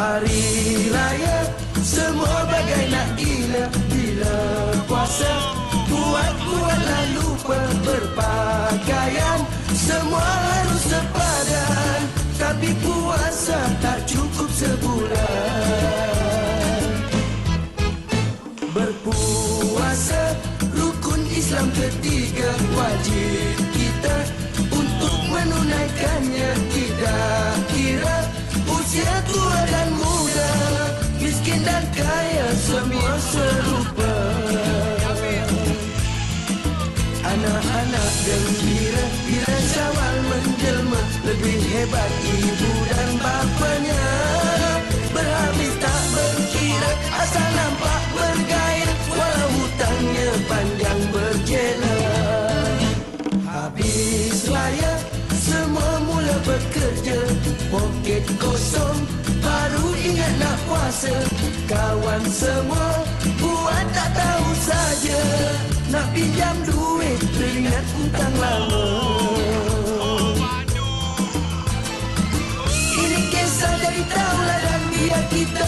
Hari raya semua bagai nak gila. Bila puasa kuat-kuatlah lupa berpakaian. Semua harus sepadan Tapi puasa tak cukup sebulan. Berpuasa rukun Islam ketiga Wajib serupa. Anak-anak gembira bila syawal menjelma Lebih hebat ibu dan bapanya. Berhabis tak berkira asal nampak bergairah Walau hutangnya panjang berjela. Habis raya semua mula bekerja. Poket kosong baru ingat nak puasa Kawan semua pinjam duit Teringat hutang lama. Ini kisah dari tahu ladang biar kita